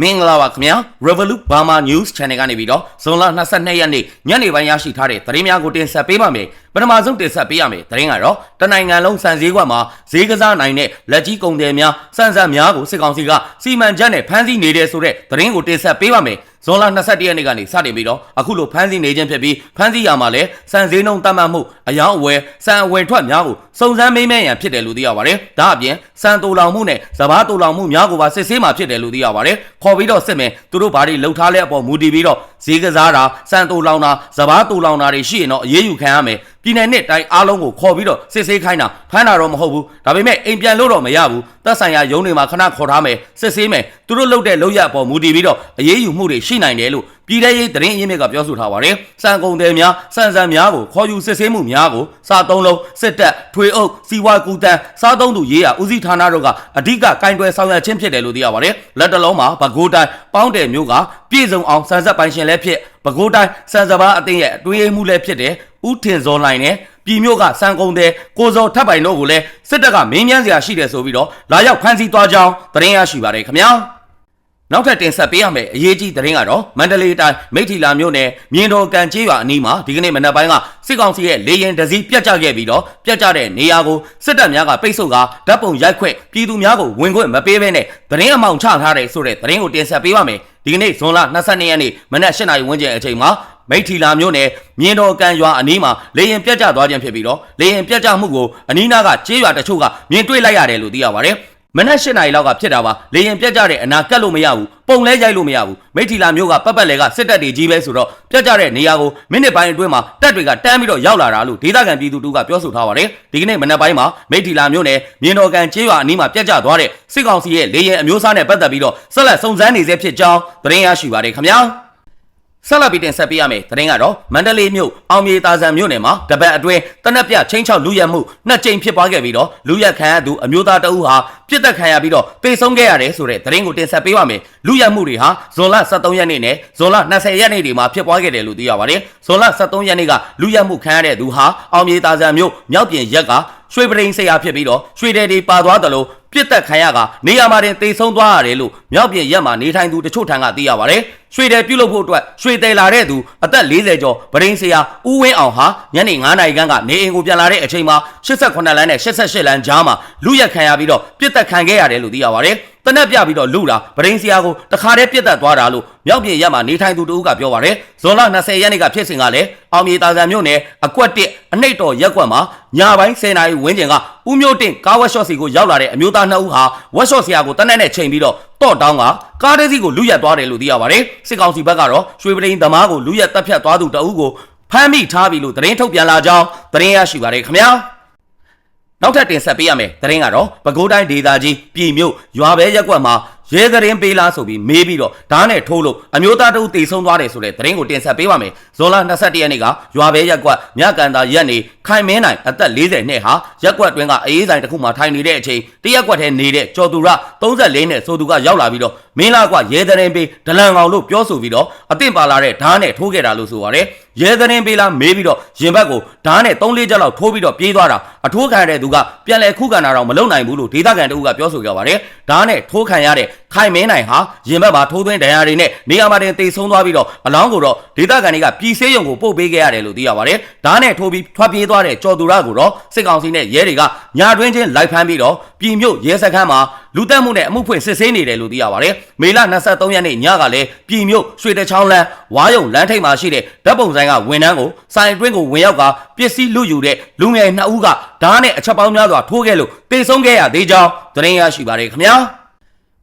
မင်္ဂလာပါခင်ဗျာ Revolut Burma News Channel ကနေပြီးတော့ဇွန်လ22ရက်နေ့ညနေပိုင်းရရှိထားတဲ့သတင်းများကိုတင်ဆက်ပေးပါမယ် ပထမဆုံးတင်ဆက်ပေးရမယ်သတင်းကတော့တနိုင်ငံလုံးစံစည်းကွက်မှာဈေးကစားနိုင်တဲ့လက်ကြီးကုန်တယ်များစံစံများကိုစစ်ကောင်စီကစီမံချက်နဲ့ဖမ်းဆီးနေတဲ့ဆိုတဲ့သတင်းကိုတင်ဆက်ပေးပါမယ်ဇွန်လ22ရက်နေ့ကနေစတင်ပြီးတော့အခုလိုဖမ်းဆီးနေခြင်းဖြစ်ပြီးဖမ်းဆီးရမှာလဲစံစည်းနှုန်းတတ်မှတ်မှုအယောင်အဝယ်စံအဝယ်ထွက်များကိုစုံစမ်းမေးမြန်းရန်ဖြစ်တယ်လို့သိရပါတယ်ဒါအပြင်စံတူလောင်မှုနဲ့စဘာတူလောင်မှုများကိုပါစစ်ဆေးမှာဖြစ်တယ်လို့သိရပါတယ်ခေါ်ပြီးတော့စစ်မယ်သူတို့ဘာတွေလှုပ်ထားလဲအပေါ်မူတည်ပြီးတော့ဈေးကစားတာစံတူလောင်တာစဘာတူလောင်တာတွေရှိရင်တော့အေးအေးယူခံရမယ်ပြည်နယ်နဲ့တိုင်းအားလုံးကိုခေါ်ပြီးတော့စစ်ဆေးခိုင်းတာဖမ်းတာတော့မဟုတ်ဘူးဒါပေမဲ့အိမ်ပြန်လို့တော့မရဘူးသက်ဆိုင်ရာရုံးတွေမှာခဏခေါ်ထားမယ်စစ်ဆေးမယ်သူတို့လုပ်တဲ့လုပ်ရအပေါ်မူတည်ပြီးတော့အေးအေးယူမှုတွေရှိနိုင်တယ်လို့ပြည်ထရေးသတင်းအရင်းမြစ်ကပြောဆိုထားပါတယ်စံကုန်တယ်များစံစံများကိုခေါ်ယူစစ်ဆေးမှုများကိုစာသုံးလုံးစစ်တပ်ထွေအုပ်စီဝါကူတန်စားသုံးသူရေးရာဦးစီးဌာနတို့ကအဓိကကင်တွယ်ဆောင်ရွက်ခြင်းဖြစ်တယ်လို့သိရပါတယ်လက်တလုံးမှာဗကိုးတိုင်းပေါင်းတယ်မျိုးကပြည်စုံအောင်စံဆက်ပိုင်ရှင်လည်းဖြစ်ဗကိုးတိုင်းစံစဘာအသင်းရဲ့အတွင်းရေးမှုလည်းဖြစ်တယ် ဦးထင်စောလိုင်းနဲ့ပြည်မြို့ကစံကုန်တဲ့ကိုစောထပ်ပိုင်တို့ကိုလည်းစစ်တပ်ကမင်းမြန်းစရာရှိတယ်ဆိုပြီးတော့လာရောက်ဖမ်းဆီးသွားကြောင်းသတင်းရရှိပါတယ်ခင်ဗျာနောက်ထပ်တင်ဆက်ပေးရမယ့်အရေးကြီးသတင်းကတော့မန္တလေးတိုင်းမိထီလာမြို့နယ်မြင်းတော်ကန်ကျေးရွာအနီးမှာဒီကနေ့မနက်ပိုင်းကစစ်ကောင်စီရဲ့လေရင်တစည်းပြတ်ကျခဲ့ပြီးတော့ပြတ်ကျတဲ့နေရာကိုစစ်တပ်များကပိတ်ဆို့ကဓာတ်ပုံရိုက်ခွင့်ပြည်သူများကိုဝင်ခွင့်မပေးဘဲနဲ့သတင်းအမောင်ချထားတယ်ဆိုတဲ့သတင်းကိုတင်ဆက်ပေးပါမယ်ဒီကနေ့ဇွန်လ22ရက်နေ့မနက်8:00နာရီဝန်းကျင်အချိန်မှာ မိထီလာမြို့နယ်မြင်းတော်ကန်ရွာအနီးမှာလေရင်ပြတ်ကျသွားခြင်းဖြစ်ပြီးတော့လေရင်ပြတ်ကျမှုကိုအနီးနားကကျေးရွာတချို့ကမြင်တွေ့လိုက်ရတယ်လို့သိရပါတယ်မနက်၈နာရီလောက်ကဖြစ်တာပါလေရင်ပြက်ကြတဲ့အနာကတ်လို့မရဘူးပုံလဲရိုက်လို့မရဘူးမိထီလာမျိုးကပတ်ပတ်လဲကစစ်တပ်တွေကြီးပဲဆိုတော့ပြက်ကြတဲ့နေရာကိုမိနစ်ပိုင်းအတွင်းမှာတပ်တွေကတန်းပြီးတော့ရောက်လာတာလို့ဒေသခံပြည်သူတို့ကပြောဆိုထားပါတယ်ဒီကနေ့မနက်ပိုင်းမှာမိထီလာမျိုးနဲ့မြင်းတော်ကန်ကျေးရွာအနီးမှာပြက်ကြသွားတဲ့စစ်ကောင်စီရဲ့လေရင်အမျိုးအစားနဲ့ပတ်သက်ပြီးတော့ဆက်လက်စုံစမ်းနေဆဲဖြစ်ကြောင်းသတင်းရရှိပါတယ်ခင်ဗျာ ဆက်လက်ပြီးတင်ဆက်ပေးရမယ်။သတင်းကတော့မန္တလေးမြို့အောင်မြေတာဆန်မြို့နယ်မှာတပတ်အတွင်းတနက်ပြချင်းချောက်လူရက်မှုနှစ်ကြိမ်ဖြစ်ပွားခဲ့ပြီးတော့လူရက်ခံရသူအမျိုးသားတအုပ်ဟာပြစ်တက်ခံရပြီးတော့ပေဆုံးခဲ့ရတယ်ဆိုတဲ့သတင်းကိုတင်ဆက်ပေးပါမယ်။လူရက်မှုတွေဟာဇွန်လ23ရက်နေ့နဲ့ဇွန်လ20ရက်နေ့တွေမှာဖြစ်ပွားခဲ့တယ်လို့သိရပါတယ်။ဇွန်လ23ရက်နေ့ကလူရက်မှုခံရတဲ့သူဟာအောင်မြေတာဆန်မြို့မြောက်ပြင်ရက်က ရွှေပရိန်ဆရာဖြစ်ပြီးတော့ရွှေတယ်တွေပါသွားတယ်လို့ပြစ်တက်ခံရကနေရာမှာတင်တိတ်ဆုံးသွားရတယ်လို့မြောက်ပြင်ရက်မှာနေထိုင်သူတချို့ထံကသိရပါတယ်။ရွှေတယ်ပြုတ်လို့ဖို့အတွက်ရွှေတယ်လာတဲ့သူအသက်40ကျော်ပရိန်ဆရာဦးဝင်းအောင်ဟာညနေ9နာရီခန့်ကနေအိမ်ကိုပြန်လာတဲ့အချိန်မှာ88လမ်းနဲ့88လမ်းကြားမှာလူရက်ခံရပြီးတော့ပြစ်တက်ခံခဲ့ရတယ်လို့သိရပါတယ်။ တနက်ပြပြီးတော့လူလာပရိန်ဆရာကိုတခါတည်းပြစ်တက်သွားတာလို့မြောက်ပြင်ရက်မှာနေထိုင်သူတို့ကပြောပါတယ်။ဇွန်လ20ရက်နေ့ကဖြစ်စဉ်ကလည်းအောင်မြေတာဆန်မြို့နယ်အကွက်တစ်အနှိတ်တော်ရက်ကွက်မှာညပိုင်း10နာရီဝန်းကျင်ကဦးမျိုးတင့်ကားဝက်ရှော့စီကိုရောက်လာတဲ့အမျိုးသားနှစ်ဦးဟာဝက်ရှော့ဆရာကိုတနက်နဲ့ချိန်ပြီးတော့တော့တောင်းကကားတစ်စီးကိုလူရက်သွားတယ်လို့သိရပါတယ်စစ်ကောင်စီဘက်ကတော့ရွှေပရိန်သမားကိုလူရက်တပ်ဖြတ်သွားသူတအုပ်ကိုဖမ်းမိထားပြီလို့သတင်းထုတ်ပြန်လာကြောင်းသတင်းရရှိပါတယ်ခင်ဗျာ နောက်ထပ်တင်ဆက်ပေးရမယ်သတင်းကတော့ပဲခူးတိုင်းဒေသကြီးပြည်မြို့ရွာဘဲရက်ကွက်မှာရဲသတင်းပေးလားဆိုပြီးမေးပြီးတော့ဓာတ်နဲ့ထိုးလို့အမျိုးသားတို့တေဆုံးသွားတယ်ဆိုတဲ့သတင်းကိုတင်ဆက်ပေးပါမယ်ဇွန်လ21ရက်နေ့ကရွာဘဲရက်ကွက်မြကန်သာရက်နေခိုင်မင်းနိုင်အသက်40နှစ်ဟာရက်ကွက်တွင်ကအေးဆိုင်တစ်ခုမှာထိုင်နေတဲ့အချိန်တရက်ကွက်ထဲနေတဲ့ကျော်သူရ34နဲ့ဆိုသူကရောက်လာပြီးတော့ မင်းလာကွရဲသတင်းပေးဒလန်ကောင်လို့ပြောဆိုပြီးတော့အသင့်ပါလာတဲ့ဓာတ်နဲ့ထိုးခဲ့တာလို့ဆိုပါတယ်ရဲသတင်းပေးလားမေးပြီးတော့ရင်ဘက်ကိုဓာတ်နဲ့3-4ချက်လောက်ထိုးပြီးတော့ပြေးသွားတာအထိုးခံရတဲ့သူကပြန်လဲခုခံတာတော့မလုံနိုင်ဘူးလို့ဒေသခံတအုပ်ကပြောဆိုကြပါတယ်ဓာတ်နဲ့ထိုးခံရတဲ့ ခိုင်မင်းနိုင်ဟာရင်ဘက်မှာထိုးသွင်းဒဏ်ရာတွေနဲ့နေရာမှာတင်တိတ်ဆုံးသွားပြီးတော့အလောင်းကိုတော့ဒေသခံတွေကပြည်ဆေးရုံကိုပို့ပေးခဲ့ရတယ်လို့သိရပါတယ်ဓာတ်နဲ့ထိုးပြီးထွက်ပြေးသွားတဲ့ကျော်သူရကိုတော့စစ်ကောင်စီနဲ့ရဲတွေကညာတွင်းချင်းလိုက်ဖမ်းပြီးတော့ပြည်မြို့ရဲစခန်းမှာလူတက်မှုနဲ့အမှုဖွင့်စစ်ဆေးနေတယ်လို့သိရပါတယ်မေလ23ရက်နေ့ညကလည်းပြည်မြို့ရွှေတချောင်းလမ်းဝါယုံလမ်းထိပ်မှာရှိတဲ့ဓာတ်ပုံဆိုင်ကဝန်ထမ်းကိုစိုင်အတွင်းကိုဝင်ရောက်ကပစ္စည်းလူယူတဲ့လူငယ်နှစ်ဦးကဓာတ်နဲ့အချက်ပေါင်းများစွာထိုးခဲ့လို့တေဆုံးခဲ့ရသေးကြောင်းသတင်းရရှိပါတယ်ခင်ဗျာ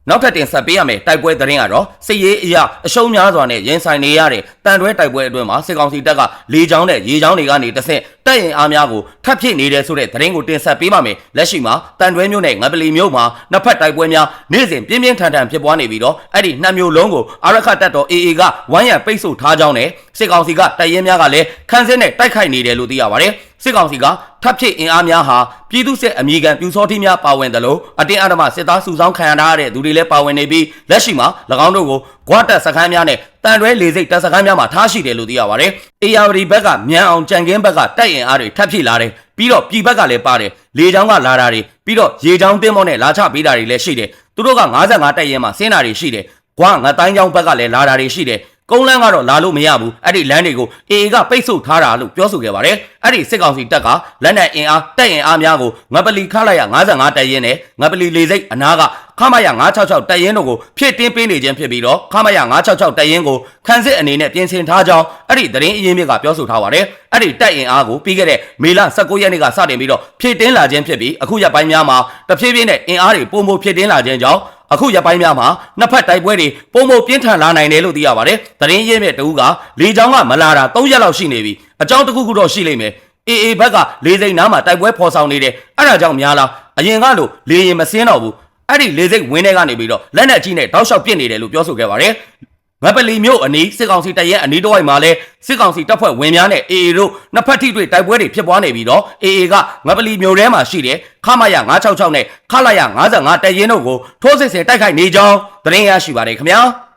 နောက်ထပ်တင်ဆက်ပေးရမယ်တိုက်ပွဲသတင်းကတော့စစ်ရေးအရာအရှုံးများစွာနဲ့ရင်ဆိုင်နေရတဲ့တန်တွဲတိုက်ပွဲအတွင်းမှာစစ်ကောင်စီတပ်ကလေကြောင်းနဲ့ရေကြောင်းတွေကနေတဆင့်တပ်ရင်အားများကိုထပ်ဖြစ်နေတဲ့ဆိုတဲ့သတင်းကိုတင်ဆက်ပေးပါမယ်လက်ရှိမှာတန်တွဲမြို့နဲ့ငပလီမြို့မှာနှစ်ဖက်တိုက်ပွဲများနေ့စဉ်ပြင်းပြင်းထန်ထန်ဖြစ်ပွားနေပြီးတော့အဲ့ဒီနှစ်မျိုးလုံးကိုအာရခတပ်တော် AA ကဝိုင်းရံပိတ်ဆို့ထားကြောင်းနဲ့စစ်ကောင်စီကတပ်ရင်းများကလည်းခန်းစင်းနဲ့တိုက်ခိုက်နေတယ်လို့သိရပါတယ်စစ်ကောင်စီက ထပ်ဖြစ်အင်အားများဟာပြည်သူစစ်အမိခံပြူစောတိများပါဝင်တယ်လို့အတင်းအဓမ္မစစ်သားစုဆောင်းခံရတဲ့သူတွေလည်းပါဝင်နေပြီးလက်ရှိမှာ၎င်းတို့ကိုဂွာတက်စခန်းများနဲ့တန်တွဲလေစိတ်တပ်စခန်းများမှာထားရှိတယ်လို့သိရပါတယ်။အေယာဝတီဘက်ကမြန်အောင်ကြံကင်းဘက်ကတိုက်ရင်အားတွေထပ်ဖြစ်လာတယ်။ပြီးတော့ပြည်ဘက်ကလည်းပါတယ်။လေချောင်းကလာတာတွေပြီးတော့ရေချောင်းတင်းမောနဲ့လာချပေးတာတွေလည်းရှိတယ်။သူတို့က55တိုက်ရင်မှာဆင်းတာတွေရှိတယ်။ကွာငါတိုင်းချောင်းဘက်ကလည်းလာတာတွေရှိတယ် ကုန်းလန်းကတော့လာလို့မရဘူးအဲ့ဒီလမ်းတွေကိုအေအေကပိတ်ဆို့ထားတာလို့ပြောဆိုခဲ့ပါတယ်အဲ့ဒီစစ်ကောင်စီတပ်ကလက်နက်အင်အားတပ်အင်အားများကိုငပလီခလာရ55တပ်ရင်းနဲ့ငပလီလေစိတ်အနာကခမရ966တပ်ရင်းတို့ကိုဖြည့်တင်းပေးနေခြင်းဖြစ်ပြီးတော့ခမရ966တပ်ရင်းကိုခန်းစစ်အနေနဲ့ပြင်ဆင်ထားကြောင်းအဲ့ဒီသတင်းအရင်းမြစ်ကပြောဆိုထားပါတယ်အဲ့ဒီတပ်အင်အားကိုပြီးခဲ့တဲ့မေလ19ရက်နေ့ကစတင်ပြီးတော့ဖြည့်တင်းလာခြင်းဖြစ်ပြီးအခုရက်ပိုင်းများမှာတဖြည်းဖြည်းနဲ့အင်အားတွေပုံမဖြည့်တင်းလာခြင်းကြောင့် အခုရပိုင်းများမှာနှစ်ဖက်တိုက်ပွဲတွေပုံမပြင်းထန်လာနိုင်တယ်လို့သိရပါတယ်။သတင်းရင်းမြစ်တူကလေချောင်းကမလာတာ3ရက်လောက်ရှိနေပြီ။အကြောင်းတစ်ခုခုတော့ရှိလိမ့်မယ်။ AA ဘက်ကလေစိတ်နားမှာတိုက်ပွဲဖော်ဆောင်နေတယ်။အဲ့ဒါကြောင့်များလားအရင်ကလို့လေရင်မစင်းတော့ဘူး။အဲ့ဒီလေစိတ်ဝင်းထဲကနေပြီးတော့လက်နက်ကြီးနဲ့တောက်လျှောက်ပစ်နေတယ်လို့ပြောဆိုခဲ့ပါတယ်။ငပလီမျိုးအနီးစစ်ကောင်စီတပ်ရဲ့အနီးတစ်ဝိုက်မှာလဲ စစ်ကောင်စီတပ်ဖွဲ့ဝင်များနဲ့ AA တို့နှစ်ဖက်ထိတွေ့တိုက်ပွဲတွေဖြစ်ပွားနေပြီးတော့ AA ကငပလီမျိုးထဲမှာရှိတဲ့ခမရ966နဲ့ခလာရ55တပ်ရင်းတို့ကိုထိုးစစ်ဆင်တိုက်ခိုက်နေကြောင်းသတင်းရရှိပါတယ်ခင်ဗျာ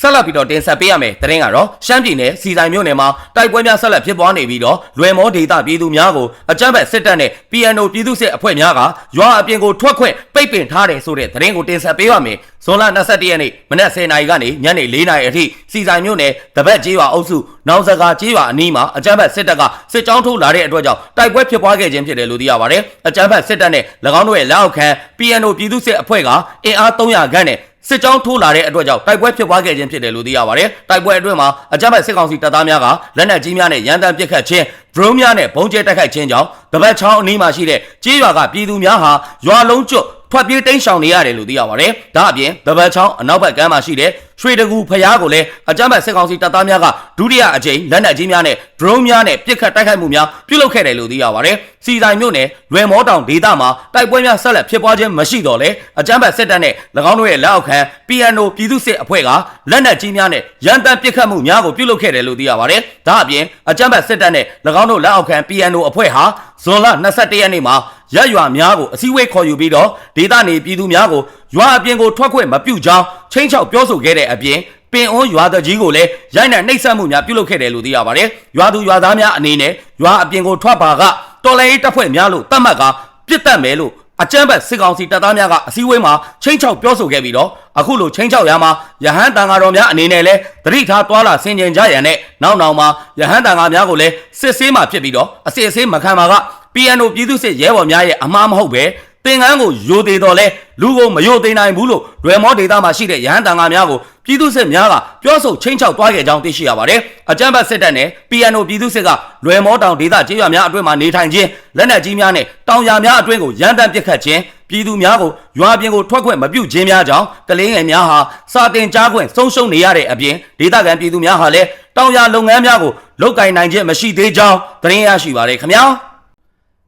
ဆက်လက်ပြီးတော့တင်ဆက်ပေးရမယ်သတင်းကတော့ရှမ်းပြည်နယ်စီဆိုင်မြို့နယ်မှာတိုက်ပွဲများဆက်လက်ဖြစ်ပွားနေပြီးတော့လွယ်မောဒေသပြည်သူများကိုအကြမ်းဖက်စစ်တပ်နဲ့ PNO ပြည်သူ့စစ်အဖွဲ့များကရွာအပြင်ကိုထွက်ခွင့်ပိတ်ပင်ထားတယ်ဆိုတဲ့သတင်းကိုတင်ဆက်ပေးပါမယ်ဇွန်လ21ရက်နေ့မနက်10:00နာရီကနေညနေ4:00နာရီအထိစီဆိုင်မြို့နယ်တပတ်ကျေးရွာအုပ်စုနောင်စကားကျေးရွာအနီးမှာအကြမ်းဖက်စစ်တပ်ကစစ်ကြောင်းထိုးလာတဲ့အတွက်ကြောင့်တိုက်ပွဲဖြစ်ပွားခဲ့ခြင်းဖြစ်တယ်လို့သိရပါတယ်အကြမ်းဖက်စစ်တပ်နဲ့၎င်းတို့ရဲ့လက်အောက်ခံ PNO ပြည်သူ့စစ်အဖွဲ့ကအင်အား300ခန့်နဲ့ စစ်ကြောင်းထိုးလာတဲ့အတွက်ကြောင့်တိုက်ပွဲဖြစ်ပွားခဲ့ခြင်းဖြစ်တယ်လို့သိရပါတယ်။တိုက်ပွဲအတွင်းမှာအကြမ်းဖက်စစ်ကောင်စီတပ်သားများကလက်နက်ကြီးများနဲ့ရန်တမ်းပစ်ခတ်ခြင်းဒရုန်းများနဲ့ဘုံကျဲတိုက်ခိုက်ခြင်းကြောင့်တပတ်ချောင်းအနီးမှာရှိတဲ့ကြေးရွာကပြည်သူများဟာရွာလုံးကျွတ် ထွက်ပြေးတိမ်းရှောင်နေရတယ်လို့သိရပါတယ်။ဒါအပြင်တပတ်ချောင်းအနောက်ဘက်ကမ်းမှာရှိတဲ့ရွှေတကူဖျားကိုလည်းအကြမ်းဖက်စစ်ကောင်စီတပ်သားများကဒုတိယအကြိမ်လက်နက်ကြီးများနဲ့ဒရုန်းများနဲ့ပစ်ခတ်တိုက်ခိုက်မှုများပြုလုပ်ခဲ့တယ်လို့သိရပါတယ်။စီဆိုင်မြို့နယ်လွယ်မောတောင်ဒေသမှာတိုက်ပွဲများဆက်လက်ဖြစ်ပွားခြင်းမရှိတော့လေအကြမ်းဖက်စစ်တပ်နဲ့၎င်းတို့ရဲ့လက်အောက်ခံ PNO ပြည်သူ့စစ်အဖွဲ့ကလက်နက်ကြီးများနဲ့ရန်တမ်းပစ်ခတ်မှုများကိုပြုလုပ်ခဲ့တယ်လို့သိရပါတယ်။ဒါအပြင်အကြမ်းဖက်စစ်တပ်နဲ့၎င်းတို့လက်အောက်ခံ PNO အဖွဲ့ဟာဇွန်လ22ရက်နေ့မှာ ရက်ရွာများကိုအစည်းအဝေးခေါ်ယူပြီးတော့ဒေသနေပြည်သူများကိုရွာအပြင်ကိုထွက်ခွင့်မပြုကြောင်းချင်းချောက်ပြောဆိုခဲ့တဲ့အပြင်ပင်အွန်ရွာသားကြီးကိုလည်းရိုက်နှက်နှိပ်စက်မှုများပြုလုပ်ခဲ့တယ်လို့သိရပါတယ်။ရွာသူရွာသားများအနေနဲ့ရွာအပြင်ကိုထွက်ပါကတော်လိုင်းတပ်ဖွဲ့များလို့တတ်မှတ်ကပြစ်တက်မယ်လို့အကြမ်းဖက်စစ်ကောင်စီတပ်သားများကအစည်းအဝေးမှာချင်းချောက်ပြောဆိုခဲ့ပြီးတော့အခုလိုချင်းချောက်ရမှာရဟန်းတန်ဃာတော်များအနေနဲ့လဲတတိထားတွာလာဆင်ကျင်ကြရန်နဲ့နောက်နောက်မှာရဟန်းတန်ဃာများကိုလည်းစစ်ဆေးမှဖြစ်ပြီးတော့အစစ်အဆေးမခံပါက PNO ပြည်သူစစ်ရဲဘော်များရဲ့အမှားမဟုတ်ပဲသင်္ကန်းကိုယိုသေးတော်လဲလူကိုမယိုသေးနိုင်ဘူးလို့လွယ်မောဒေတာမှာရှိတဲ့ရဟန်းတန်ဃာများကိုပြည်သူစစ်များကပြောဆိုချင်းချောက်သွားခဲ့ကြောင်းသိရှိရပါတယ်။အကြမ်းဖက်စစ်တပ်နဲ့ PNO ပြည်သူစစ်ကလွယ်မောတောင်ဒေတာကျေးရွာများအတွင်းမှာနေထိုင်ခြင်းလက်နက်ကြီးများနဲ့တောင်ယာများအတွင်းကိုရန်တမ်းပစ်ခတ်ခြင်းပြည်သူများကိုရွာပြင်ကိုထွက်ခွင့်မပြုခြင်းများကြောင့်ကလေးငယ်များဟာစာတင်ကြားခွင့်ဆုံးရှုံးနေရတဲ့အပြင်ဒေသခံပြည်သူများဟာလည်းတောင်ယာလုပ်ငန်းများကိုလုပ်ကိုင်နိုင်ခြင်းမရှိသေးကြောင်းသတင်းရရှိပါတယ်ခင်ဗျာ။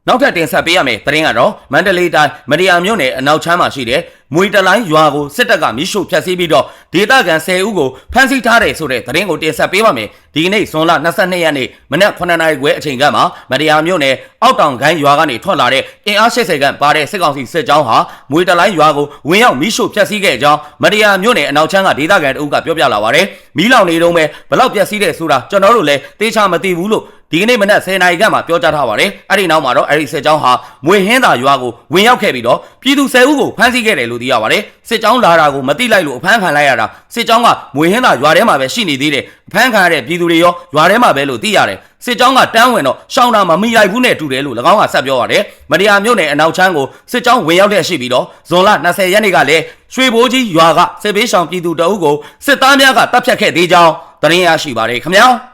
နောက်ထပ်တင်ဆက်ပေးရမယ့်သတင်းကတော့မန္တလေးတိုင်းမရိယာမြို့နယ်အနောက်ချမ်းမှာရှိတဲ့မွေတလိုင်းရွာကိုစစ်တပ်ကမိရှို့ဖျက်ဆီးပြီးတော့ဒေသခံ10ဦးကိုဖမ်းဆီးထားတယ်ဆိုတဲ့သတင်းကိုတင်ဆက်ပေးပါမယ်။ဒီကနေ့ဇွန်လ22ရက်နေ့မနက်9:00နာရီခွဲအချိန်ကမှမရိယာမြို့နယ်အောက်တောင်ကိုင်းရွာကနေထွက်လာတဲ့အင်အား80ခန့်ပါတဲ့စစ်ကောင်စီစစ်ကြောင်းဟာမွေတလိုင်းရွာကိုဝင်ရောက်မိရှို့ဖျက်ဆီးခဲ့ကြောင်းမရိယာမြို့နယ်အနောက်ချမ်းကဒေသခံတအုပ်ကပြောပြလာပါတယ်။မီးလောင်နေတုန်းပဲဘလောက်ပျက်စီးတဲ့ဆိုတာကျွန်တော်တို့လည်းတေချာမသိဘူးလို့ ဒီကနေ့မနက်10:00နာရီခန့်မှာပြောကြားထားပါတယ်။အဲ့ဒီနောက်မှာတော့အဲ့ဒီစစ်ကြောင်းဟာမွေဟင်းသာရွာကိုဝင်ရောက်ခဲ့ပြီးတော့ပြည်သူ10ဦးကိုဖမ်းဆီးခဲ့တယ်လို့သိရပါတယ်။စစ်ကြောင်းလာတာကိုမသိလိုက်လို့အဖမ်းခံလိုက်ရတာစစ်ကြောင်းကမွေဟင်းသာရွာထဲမှာပဲရှိနေသေးတယ်။အဖမ်းခံရတဲ့ပြည်သူတွေရောရွာထဲမှာပဲလို့သိရတယ်။စစ်ကြောင်းကတန်းဝင်တော့ရှောင်းတာမမိလိုက်ဘူးနဲ့တူတယ်လို့၎င်းကဆက်ပြောရတယ်။မတရားမြို့နယ်အနောက်ချမ်းကိုစစ်ကြောင်းဝင်ရောက်တဲ့ရှိပြီးတော့ဇွန်လ20ရက်နေ့ကလည်းရွှေဘိုးကြီးရွာကစစ်ဘေးရှောင်ပြည်သူတအုပ်ကိုစစ်သားများကတပ်ဖြတ်ခဲ့သေးကြောင်းသတင်းရရှိပါတယ်ခင်ဗျာ။